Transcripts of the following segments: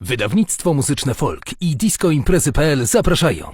Wydawnictwo muzyczne Folk i discoimprezy.pl zapraszają.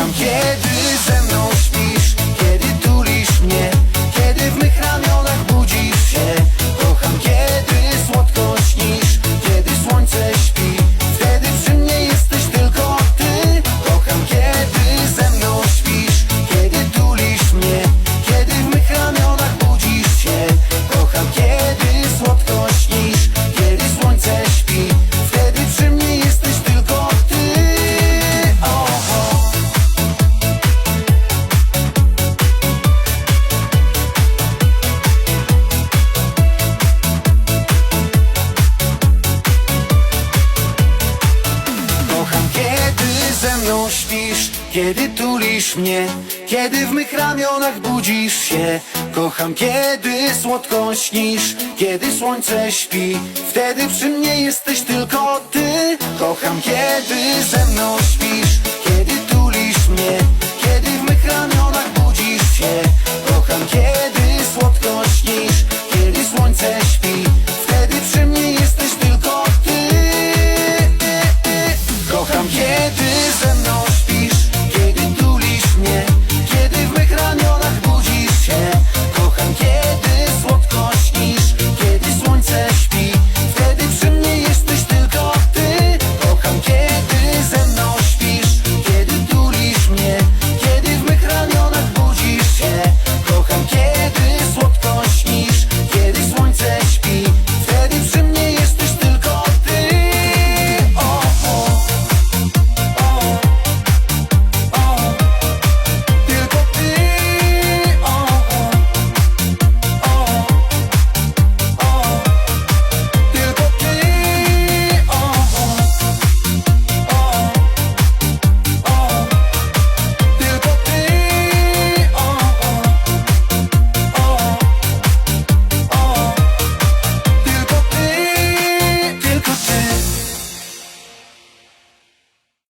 I'm scared. śpisz, kiedy tulisz mnie Kiedy w mych ramionach budzisz się. Kocham, kiedy słodko śnisz Kiedy słońce śpi. Wtedy przy mnie jesteś tylko ty. Kocham, kiedy ze mną śpisz Kiedy tulisz mnie.